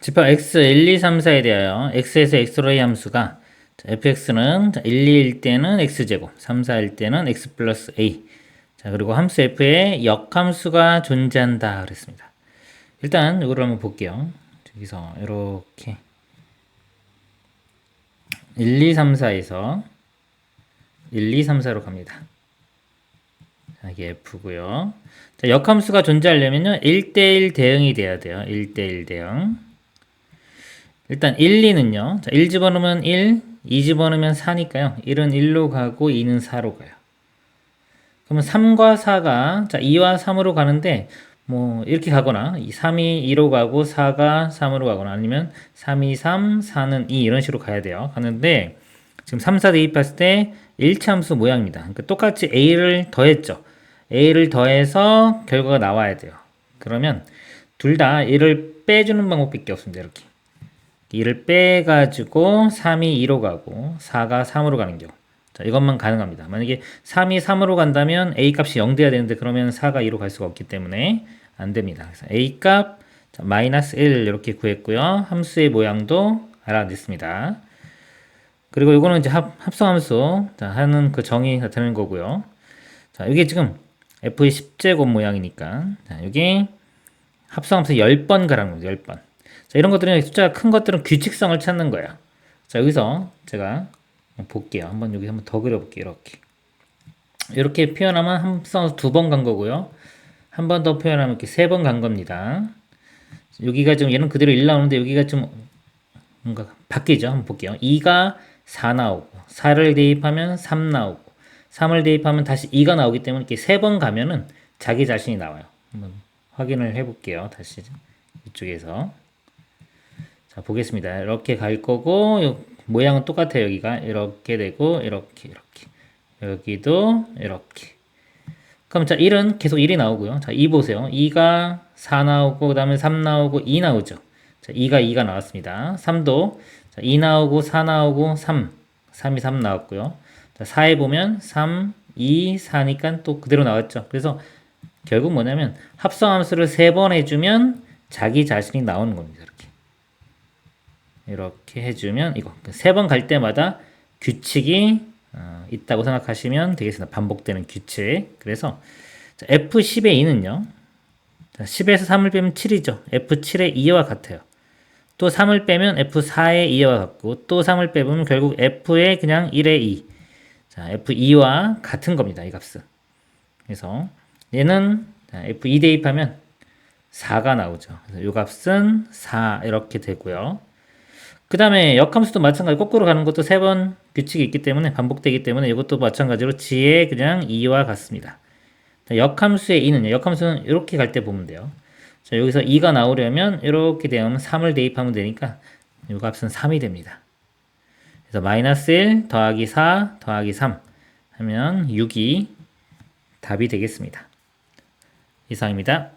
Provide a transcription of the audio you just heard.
집합 x 1, 2, 3, 4에 대하여 x에서 x로 의 함수가 자, fx는 1, 2일 때는 x제곱, 3, 4일 때는 x 플러스 a. 자, 그리고 함수 f에 역함수가 존재한다 그랬습니다. 일단 이거를 한번 볼게요. 여기서 이렇게 1, 2, 3, 4에서 1, 2, 3, 4로 갑니다. 자, 이게 f고요. 자, 역함수가 존재하려면요. 1대1 대응이 돼야 돼요. 1대1 대응. 일단 1, 2는요. 자, 1 집어넣으면 1, 2 집어넣으면 4니까요. 1은 1로 가고 2는 4로 가요. 그러면 3과 4가 자, 2와 3으로 가는데 뭐 이렇게 가거나 3이 2로 가고 4가 3으로 가거나 아니면 3이 3, 4는 2 이런 식으로 가야 돼요. 가는데 지금 3, 4 대입했을 때 1차 함수 모양입니다. 그러니까 똑같이 a를 더했죠. a를 더해서 결과가 나와야 돼요. 그러면 둘다 1을 빼주는 방법밖에 없습니다. 이렇게 2를 빼가지고 3이 2로 가고 4가 3으로 가는 경우 자, 이것만 가능합니다. 만약에 3이 3으로 간다면 a 값이 0 돼야 되는데 그러면 4가 2로 갈 수가 없기 때문에 안 됩니다. a 값 자, 마이너스 1 이렇게 구했고요. 함수의 모양도 알아냈습니다. 그리고 이거는 이제 합, 합성함수 자, 하는 그 정의 나타내는 거고요. 자, 이게 지금 f의 10제곱 모양이니까 자, 여기 합성함수 10번 가라는 거죠. 10번. 자, 이런 것들은 숫자가 큰 것들은 규칙성을 찾는 거예요. 자, 여기서 제가 볼게요. 한번 여기 한번 더 그려볼게요. 이렇게. 이렇게 표현하면 합성함수 두번 간 거고요. 한 번 더 표현하면 이렇게 세 번 간 겁니다. 여기가 좀 얘는 그대로 1 나오는데 여기가 좀 뭔가 바뀌죠. 한번 볼게요. 2가 4 나오고 4를 대입하면 3 나오고 3을 대입하면 다시 2가 나오기 때문에 이렇게 세 번 가면은 자기 자신이 나와요. 한번 확인을 해볼게요. 다시 이쪽에서 자 보겠습니다. 이렇게 갈 거고 요 모양은 똑같아요. 여기가 이렇게 되고 이렇게 이렇게 여기도 이렇게 그럼 자 1은 계속 1이 나오고요. 자 2 보세요. 2가 4 나오고 그 다음에 3 나오고 2 나오죠. 자 2가 2가 나왔습니다. 3도 자, 2 나오고 4 나오고 3 3이 3 나왔고요. 자 4에 보면 3 2 4니까 또 그대로 나왔죠. 그래서 결국 뭐냐면 합성함수를 세번 해주면 자기 자신이 나오는 겁니다. 이렇게 이렇게 해주면 이거 세 번 갈 때마다 규칙이 어, 있다고 생각하시면 되겠습니다. 반복되는 규칙. 그래서 자, F10의 2는요. 자, 10에서 3을 빼면 7이죠. F7의 2와 같아요. 또 3을 빼면 F4의 2와 같고 또 3을 빼면 결국 F의 그냥 1의 2. 자, F2와 같은 겁니다. 이 값은. 그래서 얘는 자, F2 대입하면 4가 나오죠. 그래서 이 값은 4 이렇게 되고요. 그 다음에 역함수도 마찬가지 거꾸로 가는 것도 세 번 규칙이 있기 때문에 반복되기 때문에 이것도 마찬가지로 지의 그냥 2와 같습니다. 역함수의 2는요. 역함수는 이렇게 갈 때 보면 돼요. 자, 여기서 2가 나오려면 이렇게 되면 3을 대입하면 되니까 이 값은 3이 됩니다. 그래서 마이너스 1 더하기 4 더하기 3 하면 6이 답이 되겠습니다. 이상입니다.